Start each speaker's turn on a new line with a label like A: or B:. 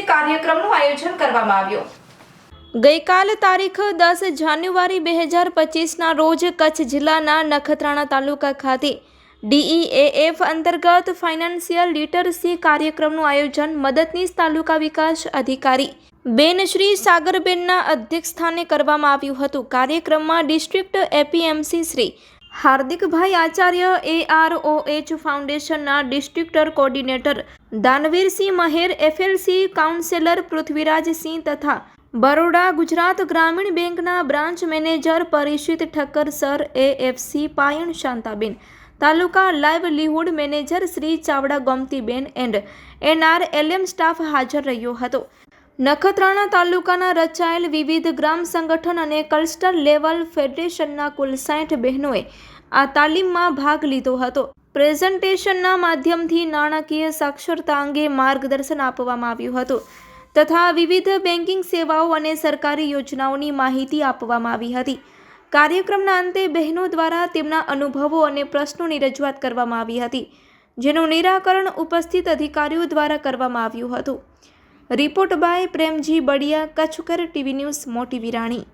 A: કરવામાં આવ્યું.
B: ગઈકાલ તારીખ દસ જાન્યુઆરી બે હજાર પચીસના રોજ કચ્છ જિલ્લાના નખત્રાણા તાલુકા ખાતે ડીઈએએફ અંતર્ગત ફાઇનાન્શિયલ લિટરસી કાર્યક્રમનું આયોજન મદદનીશ તાલુકા વિકાસ અધિકારી બેન શ્રી સાગરબેનના અધ્યક્ષસ્થાને કરવામાં આવ્યું હતું. કાર્યક્રમમાં ડિસ્ટ્રિક્ટ એપીએમસી શ્રી હાર્દિકભાઈ આચાર્ય એઆરઓએચ ફાઉન્ડેશનના district coordinator Danvirsinh Maher FLC counsellor Prithvirajsinh તથા બરોડા ગુજરાત ગ્રામીણ બેંકના branch manager Parishit Thakkar sir AFC Payan Shantaben, taluka livelihood manager Shri Chavda Gomtiben and NRLM staff હાજર રહ્યો હતો. નખત્રાણા તાલુકાના રચાયેલ વિવિધ ગ્રામ સંગઠન અને કલસ્ટર લેવલ ફેડરેશનના કુલ સાઠ બહેનોએ આ તાલીમમાં ભાગ લીધો હતો. પ્રેઝન્ટેશનના માધ્યમથી નાણાકીય સાક્ષરતા અંગે માર્ગદર્શન આપવામાં આવ્યું હતું તથા વિવિધ બેન્કિંગ સેવાઓ અને સરકારી યોજનાઓની માહિતી આપવામાં આવી હતી. કાર્યક્રમના અંતે બહેનો દ્વારા તેમના અનુભવો અને પ્રશ્નોની રજૂઆત કરવામાં આવી હતી, જેનું નિરાકરણ ઉપસ્થિત અધિકારીઓ દ્વારા કરવામાં આવ્યું હતું. Report by Premji Badiya કચ્છકર TV news Moti Virani.